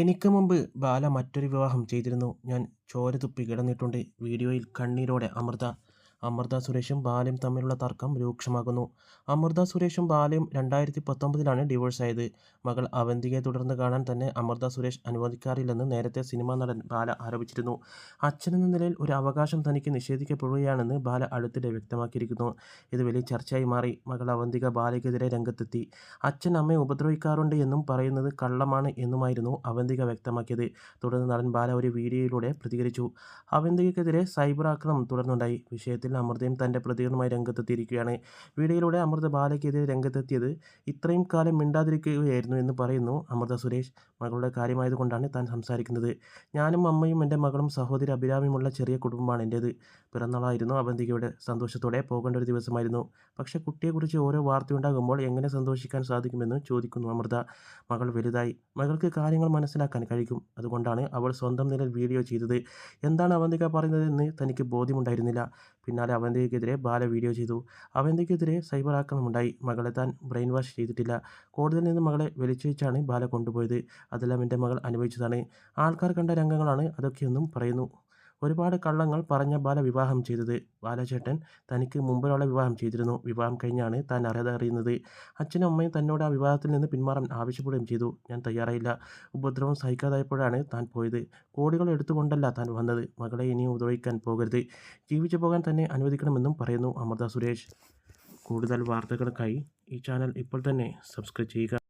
എനിക്ക് മുമ്പ് ബാല മറ്റൊരു വിവാഹം ചെയ്തിരുന്നു. ഞാൻ ചോര തുപ്പി കിടന്നിട്ടുണ്ട്. വീഡിയോയിൽ കണ്ണീരോടെ അമൃത. അമൃത സുരേഷും ബാലയും തമ്മിലുള്ള തർക്കം രൂക്ഷമാകുന്നു. അമൃത സുരേഷും ബാലയും രണ്ടായിരത്തി പത്തൊമ്പതിലാണ് ഡിവോഴ്സായത്. മകൾ അവന്തികയെ തുടർന്ന് കാണാൻ തന്നെ അമൃത സുരേഷ് അനുവദിക്കാറില്ലെന്ന് നേരത്തെ സിനിമാ നടൻ ബാല ആരോപിച്ചിരുന്നു. അച്ഛനെന്ന നിലയിൽ ഒരു അവകാശം തനിക്ക് നിഷേധിക്കപ്പെടുകയാണെന്ന് ബാല അടുത്തിടെ വ്യക്തമാക്കിയിരിക്കുന്നു ഇത് വലിയ ചർച്ചയായി മാറി. മകൾ അവന്തിക ബാലയ്ക്കെതിരെ രംഗത്തെത്തി. അച്ഛൻ അമ്മയെ ഉപദ്രവിക്കാറുണ്ട് എന്നും പറയുന്നത് കള്ളമാണ് എന്നുമായിരുന്നു അവന്തിക വ്യക്തമാക്കിയത്. തുടർന്ന് നടൻ ബാല ഒരു വീഡിയോയിലൂടെ പ്രതികരിച്ചു. അവന്തികയ്ക്കെതിരെ സൈബർ ആക്രമണം തുടർന്നുണ്ടായി. വിഷയത്തിൽ അമൃതയും തന്റെ പ്രതികരണമായി രംഗത്തെത്തിയിരിക്കുകയാണ്. വീഡിയോയിലൂടെ അമൃത ബാലയ്ക്കെതിരെ രംഗത്തെത്തിയത് ഇത്രയും കാലം മിണ്ടാതിരിക്കുകയായിരുന്നു എന്ന് പറയുന്നു അമൃത സുരേഷ്. മകളുടെ കാര്യമായതുകൊണ്ടാണ് താൻ സംസാരിക്കുന്നത്. ഞാനും അമ്മയും എന്റെ മകളും സഹോദരി അഭിരാമിയുമുള്ള ചെറിയ കുടുംബമാണ് എന്റേത് പിറന്നാളായിരുന്നു അവന്തികയുടെ. സന്തോഷത്തോടെ പോകേണ്ട ഒരു ദിവസമായിരുന്നു. പക്ഷേ കുട്ടിയെക്കുറിച്ച് ഓരോ വാർത്തയുണ്ടാകുമ്പോൾ എങ്ങനെ സന്തോഷിക്കാൻ സാധിക്കുമെന്ന് ചോദിക്കുന്നു അമൃത. മകൾ വലുതായി. മകൾക്ക് കാര്യങ്ങൾ മനസ്സിലാക്കാൻ കഴിയും. അതുകൊണ്ടാണ് അവൾ സ്വന്തം നിലയിൽ വീഡിയോ ചെയ്തത്. എന്താണ് അവന്തിക പറയുന്നതെന്ന് തനിക്ക് ബോധ്യമുണ്ടായിരുന്നില്ല. പിന്നാലെ അവന്തികയ്ക്കെതിരെ ബാല വീഡിയോ ചെയ്തു. അവന്തികയ്ക്കെതിരെ സൈബർ ആക്രമണമുണ്ടായി. മകളെ താൻ ബ്രെയിൻ വാഷ് ചെയ്തിട്ടില്ല. കോടതിയിൽ നിന്ന് മകളെ വലിച്ചിഴച്ചാണ് ബാല കൊണ്ടുപോയത്. അതെല്ലാം എന്റെ മകൾ അനുഭവിച്ചതാണ്. ആൾക്കാർ കണ്ട രംഗങ്ങളാണ് അതൊക്കെയെന്നും പറയുന്നു. ഒരുപാട് കള്ളങ്ങൾ പറഞ്ഞ ബാല വിവാഹം ചെയ്തത്. ബാലചേട്ടൻ തനിക്ക് മുമ്പിലുള്ള വിവാഹം ചെയ്തിരുന്നു. വിവാഹം കഴിഞ്ഞാണ് താൻ അതറിയുന്നത്. അച്ഛനും അമ്മയും തന്നോട് ആ വിവാഹത്തിൽ നിന്ന് പിന്മാറാൻ ആവശ്യപ്പെടുകയും ചെയ്തു. ഞാൻ തയ്യാറായില്ല. ഉപദ്രവം സഹിക്കാതായപ്പോഴാണ് താൻ പോയത്. കോടികൾ എടുത്തുകൊണ്ടല്ല താൻ വന്നത്. മകളെ ഇനിയും ഉപദ്രവിക്കാൻ പോകരുത്. ജീവിച്ചു പോകാൻ തന്നെ അനുവദിക്കണമെന്നും പറയുന്നു അമൃത സുരേഷ്. കൂടുതൽ വാർത്തകൾക്കായി ഈ ചാനൽ ഇപ്പോൾ തന്നെ സബ്സ്ക്രൈബ് ചെയ്യുക.